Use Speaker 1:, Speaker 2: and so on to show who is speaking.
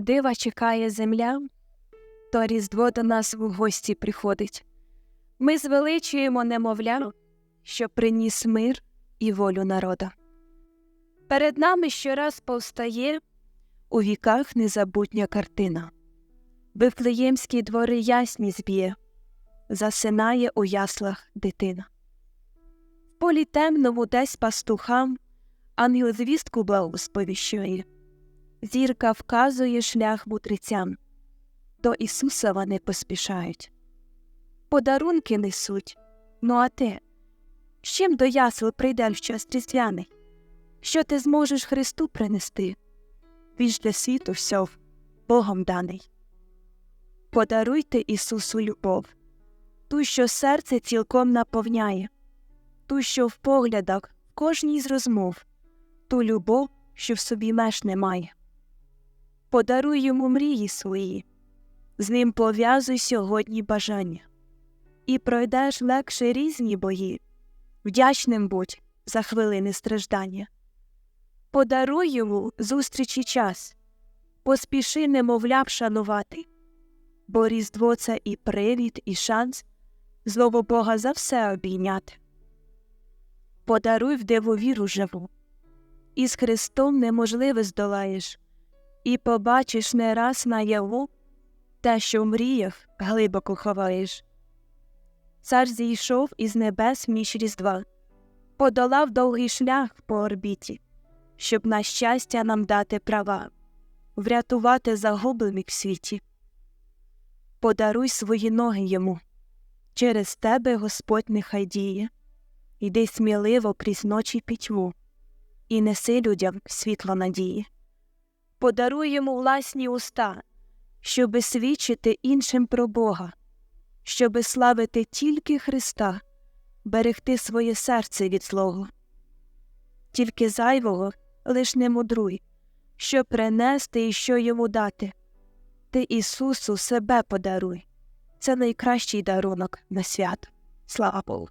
Speaker 1: Дива чекає земля, то Різдво до нас в гості приходить. Ми звеличуємо немовля, що приніс мир і волю народа. Перед нами щораз повстає у віках незабутня картина. Вифлеємські двори ясні зб'є, засинає у яслах дитина. В полі темному десь пастухам ангел звістку благу сповіщує. Зірка вказує шлях мудрецям, до Ісуса вони поспішають. Подарунки несуть, ну а ти? З чим до ясел прийде в час різдвяний? Що ти зможеш Христу принести? Він ж для світу всьов Богом даний. Подаруйте Ісусу любов, ту, що серце цілком наповняє, ту, що в поглядах, кожній з розмов, ту любов, що в собі меж немає. Подаруй йому мрії свої, з ним пов'язуй сьогодні бажання, і пройдеш легше різні бої, вдячним будь за хвилини страждання. Подаруй йому зустрічі час, поспіши немовля вшанувати, бо Різдво це і привід, і шанс знову Бога за все обійняти. Подаруй в диву віру живу, і з Христом неможливе здолаєш, і побачиш не раз наяву те, що в мріях глибоко ховаєш. Цар зійшов із небес між різдва, подолав довгий шлях по орбіті, щоб на щастя нам дати права, врятувати загублених в світі. Подаруй свої ноги йому, через тебе Господь нехай діє, йди сміливо крізь ночі пітьму, і неси людям світло надії. Подаруй йому власні уста, щоби свідчити іншим про Бога, щоби славити тільки Христа, берегти своє серце від злого. Тільки зайвого лиш не мудруй, що принести і що йому дати. Ти Ісусу себе подаруй. Це найкращий дарунок на свято. Слава Богу.